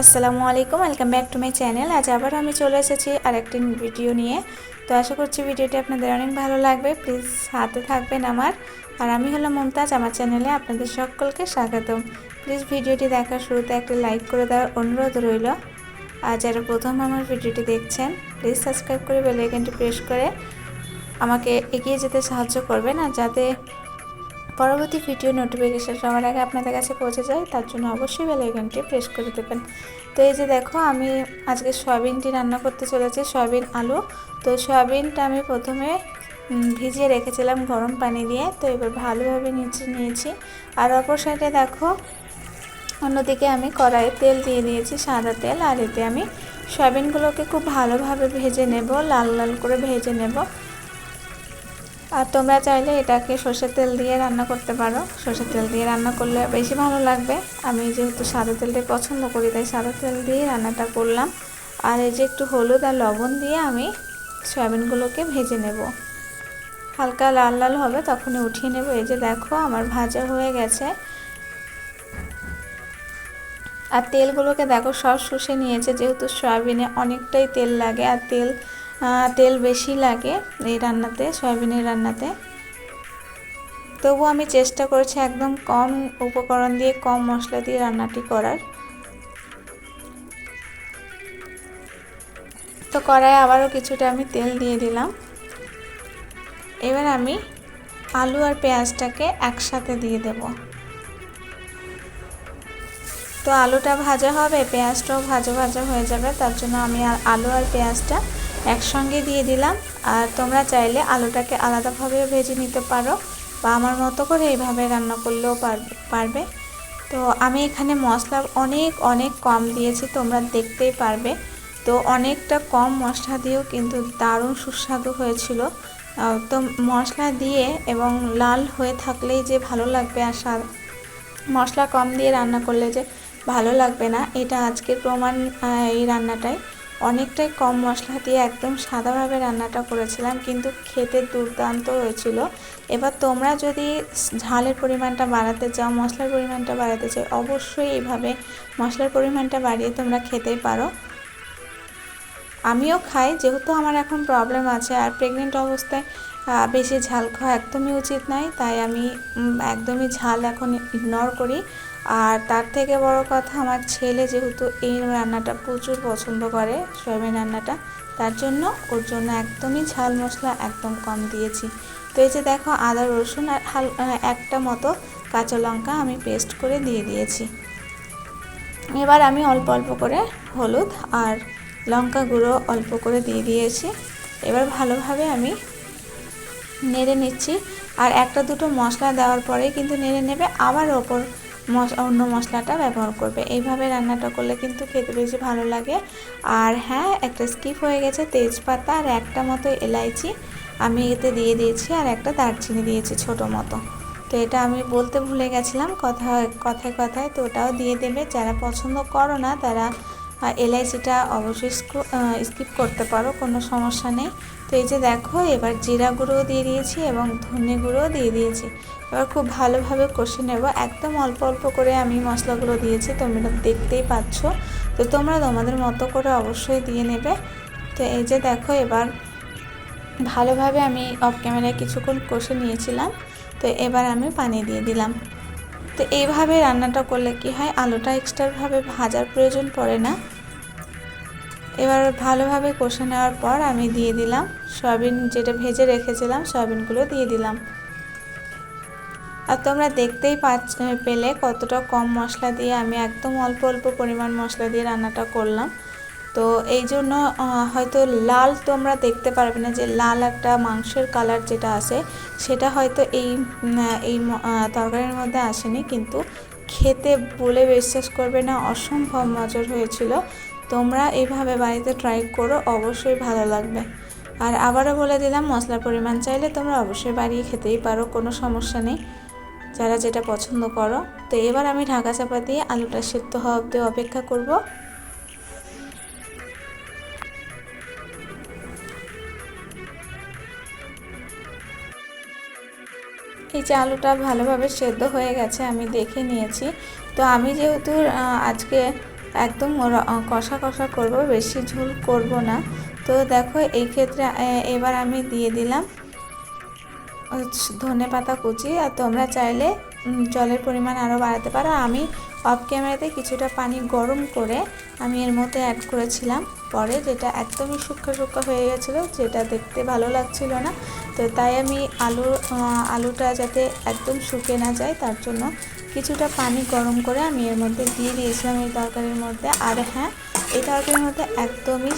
আসসালামু আলাইকুম, welcome back to my channel. আজ আবার আমি চলে এসেছি আরেকটি ভিডিও নিয়ে। তো আশা করছি ভিডিওটি আপনাদের অনেক ভালো লাগবে। প্লিজ হাতে থাকবেন আমার। আর আমি হলো মমতাজ, আমার চ্যানেলে আপনাদের সকলকে স্বাগতম। প্লিজ ভিডিওটি দেখার শুরুতে একটি লাইক করে দেওয়ার অনুরোধ রইল। আর যারা প্রথম আমার ভিডিওটি দেখছেন, প্লিজ সাবস্ক্রাইব করে বেলাইকনটি প্রেস করে আমাকে এগিয়ে যেতে সাহায্য করবেন। আর যাতে পরবর্তী ভিডিও নোটিফিকেশান সবার আগে আপনাদের কাছে পৌঁছে যায়, তার জন্য অবশ্যই বেল আইকনটি প্রেস করে দেবেন। তো এই যে দেখো, আমি আজকে সয়াবিনটি রান্না করতে চলেছি, সয়াবিন আলু। তো সয়াবিনটা আমি প্রথমে ভিজিয়ে রেখেছিলাম গরম পানি দিয়ে। তো এবার ভালোভাবে নিচে নিয়েছি। আর অপর সাইডে দেখো, অন্যদিকে আমি কড়াইয়ে তেল দিয়ে দিয়েছি, সাদা তেল। আর এতে আমি সয়াবিনগুলোকে খুব ভালোভাবে ভেজে নেব, লাল লাল করে ভেজে নেব। আর তোমরা চাইলে এটাকে সর্ষের তেল দিয়ে রান্না করতে পারো। সর্ষের তেল দিয়ে রান্না করলে বেশি ভালো লাগবে। আমি যেহেতু সাদা তেলটাই পছন্দ করি, তাই সাদা তেল দিয়ে রান্নাটা করলাম। আর এই যে একটু হলুদ আর লবণ দিয়ে আমি সয়াবিনগুলোকে ভেজে নেব। হালকা লাল লাল হবে, তখনই উঠিয়ে নেব। এই যে দেখো, আমার ভাজা হয়ে গেছে। আর তেলগুলোকে দেখো, সব শুষে নিয়েছে, যেহেতু সয়াবিনে অনেকটাই তেল লাগে। আর তেল তেল বেশি লাগে এই রান্নাতে, সয়াবিনের রান্নাতে। তবু আমি চেষ্টা করছি একদম কম উপকরণ দিয়ে, কম মশলা দিয়ে রান্নাটি করার। তো কড়াই আবারও কিছুটা আমি তেল দিয়ে দিলাম। এবার আমি আলু আর পেঁয়াজটাকে একসাথে দিয়ে দেব। তো আলুটা ভাজা হবে, পেঁয়াজটাও ভাজা ভাজা হয়ে যাবে, তার জন্য আমি আলু আর পেঁয়াজটা একসঙ্গে দিয়ে দিলাম। আর তোমরা চাইলে আলুটাকে আলাদাভাবে ভেজে নিতে পারো বা আমার মতো করে এইভাবে রান্না করলেও পারবে। তো আমি এখানে মশলা অনেক অনেক কম দিয়েছি, তোমরা দেখতেই পারবে। তো অনেকটা কম মশলা দিয়েও কিন্তু দারুণ সুস্বাদু হয়েছিল। তো মশলা দিয়ে এবং লাল হয়ে থাকলেই যে ভালো লাগবে আর স্বাদ, মশলা কম দিয়ে রান্না করলে যে ভালো লাগবে না, এটা আজকের প্রমাণ এই রান্নাটাই। অনেকটাই কম মশলা দিয়ে একদম সাদাভাবে রান্নাটা করেছিলাম, কিন্তু খেতে দুর্দান্ত হয়েছিল। এবার তোমরা যদি ঝালের পরিমাণটা বাড়াতে চাও, মশলার পরিমাণটা বাড়াতে চাও, অবশ্যই এইভাবে মশলার পরিমাণটা বাড়িয়ে তোমরা খেতেই পারো। আমিও খাই, যেহেতু আমার এখন প্রবলেম আছে, আর প্রেগনেন্ট অবস্থায় বেশি ঝাল খাওয়া একদমই উচিত নয়, তাই আমি একদমই ঝাল এখন ইগনোর করি। আর তার থেকে বড় কথা, আমার ছেলে যেহেতু এই রান্নাটা প্রচুর পছন্দ করে, সয়াবিন রান্নাটা, তার জন্য ওর জন্য একদমই ঝাল মশলা একদম কম দিয়েছি। তো এই যে দেখো, আদা, রসুন আর হাল একটা মতো কাঁচা লঙ্কা আমি পেস্ট করে দিয়ে দিয়েছি। এবার আমি অল্প অল্প করে হলুদ আর লঙ্কা গুঁড়ো অল্প করে দিয়ে দিয়েছি। এবার ভালোভাবে আমি নেড়ে নিচ্ছি। আর একটা দুটো মশলা দেওয়ার পরেই কিন্তু নেড়ে নেবে আবার ওপর অন্য মশলাটা ব্যবহার করবে। এইভাবে রান্নাটা করলে কিন্তু খেতে বেশি ভালো লাগে। আর হ্যাঁ একটা স্কিপ হয়ে গেছে তেজপাতা আর একটা মতো এলাইচি। আমি এতে দিয়ে দিয়েছি আর একটা দারচিনি দিয়েছি ছোট মতো। তো এটা আমি বলতে ভুলে গেছিলাম, কথা কথায় কথায় তো ওটাও দিয়ে দেবে। যারা পছন্দ করো না, তারা এলাইচিটা অবশ্যই স্কিপ করতে পারো, কোনো সমস্যা নেই। তো এই যে দেখো, এবার জিরা গুঁড়োও দিয়ে দিয়েছি এবং ধনে গুঁড়োও দিয়ে দিয়েছি। এবার খুব ভালোভাবে কষে নেব। একদম অল্প অল্প করে আমি মশলাগুলো দিয়েছি, তোমরা দেখতেই পাচ্ছ। তো তোমরা তোমাদের মতো করে অবশ্যই দিয়ে নেবে। তো এই যে দেখো, এবার ভালোভাবে আমি অফ ক্যামেরায় কিছুক্ষণ কষে নিয়েছিলাম। তো এবার আমি পানি দিয়ে দিলাম। তো এইভাবে রান্নাটা করলে কি হয়, আলুটা এক্সট্রাভাবে ভাজার প্রয়োজন পড়ে না। এবার ভালোভাবে কষে নেওয়ার পর আমি দিয়ে দিলাম সয়াবিন, যেটা ভেজে রেখেছিলাম, সয়াবিনগুলো দিয়ে দিলাম। আর তোমরা দেখতেই পাচ্ছ, পেলে কতটা কম মশলা দিয়ে আমি একদম অল্প অল্প পরিমাণ মশলা দিয়ে রান্নাটা করলাম। তো এই জন্য হয়তো লাল তোমরা দেখতে পারবে না যে লাল একটা মাংসের কালার যেটা আছে, সেটা হয়তো এই এই তরকারির মধ্যে আসেনি, কিন্তু খেতে বলে বিশ্বাস করবে না, অসম্ভব মজার হয়েছিল। তোমরা এইভাবে বাড়িতে ট্রাই করো, অবশ্যই ভালো লাগবে। আর আবারও বলে দিলাম, মশলার পরিমাণ চাইলে তোমরা অবশ্যই বাড়িয়ে খেতেই পারো, কোনো সমস্যা নেই। যারা যেটা পছন্দ করো। তো এবার আমি ঢাকা চাপা দিয়ে আলুটা সেদ্ধ হওয়া অব্দি অপেক্ষা করব। এই যে আলুটা ভালোভাবে সেদ্ধ হয়ে গেছে, আমি দেখে নিয়েছি। তো আমি যেহেতু আজকে একদম কষা কষা করব, বেশি ঝোল করব না। তো দেখো, এই ক্ষেত্রে এবার আমি দিয়ে দিলাম ধনে পাতা কুচি। আর তোমরা চাইলে জলের পরিমাণ আরও বাড়াতে পারো। আমি অফ ক্যামেরাতে কিছুটা পানি গরম করে আমি এর মধ্যে অ্যাড করেছিলাম। পরে যেটা একদমই শুকনো শুকনো হয়ে গেছিল, যেটা দেখতে ভালো লাগছিল না। তো তাই আমি আলু আলুটা যাতে একদম শুকে না যায়, তার জন্য কিছুটা পানি গরম করে আমি এর মধ্যে দিয়ে দিয়েছিলাম এই তরকারির মধ্যে। আর হ্যাঁ এই তরকারির মধ্যে একদমই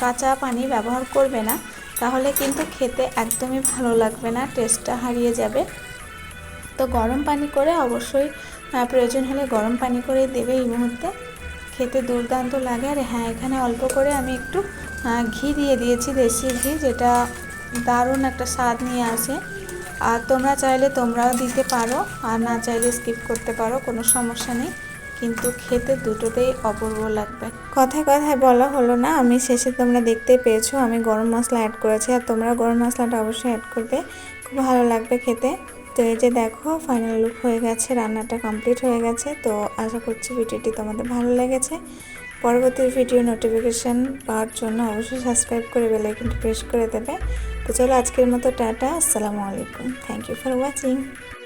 কাঁচা পানি ব্যবহার করবে না, তাহলে কিন্তু খেতে একদমই ভালো লাগবে না টেস্টটা হারিয়ে যাবে। তো গরম পানি করে অবশ্যই প্রয়োজন হলে গরম পানি করে দেবে এই মুহূর্তে। খেতে দুর্দান্ত লাগে। আর হ্যাঁ এখানে অল্প করে আমি একটু ঘি দিয়ে দিয়েছি, দেশি ঘি, যেটা দারুণ একটা স্বাদ নিয়ে আসে। আর তোমরা চাইলে তোমরাও দিতে পারো, আর না চাইলে স্কিপ করতে পারো, কোনো সমস্যা নেই। কিন্তু খেতে দুটোতেই অপূর্ব লাগবে। কথায় কথায় বলা হলো না, আমি শেষে তোমরা দেখতে পেয়েছ, আমি গরম মশলা অ্যাড করেছি। আর তোমরা গরম মশলাটা অবশ্যই অ্যাড করবে। খুব ভালো লাগবে খেতে। তো এই যে দেখো ফাইনাল লুক হয়ে গেছে, রান্নাটা কমপ্লিট হয়ে গেছে। তো আশা করছি ভিডিওটি তোমাদের ভালো লেগেছে। পরবর্তী ভিডিও নোটিফিকেশান পাওয়ার জন্য অবশ্যই সাবস্ক্রাইব করে বেলাইকনটি প্রেস করে দেবে। তো চলো আজকের মতো টাটা, আসসালামু আলাইকুম। Thank you for watching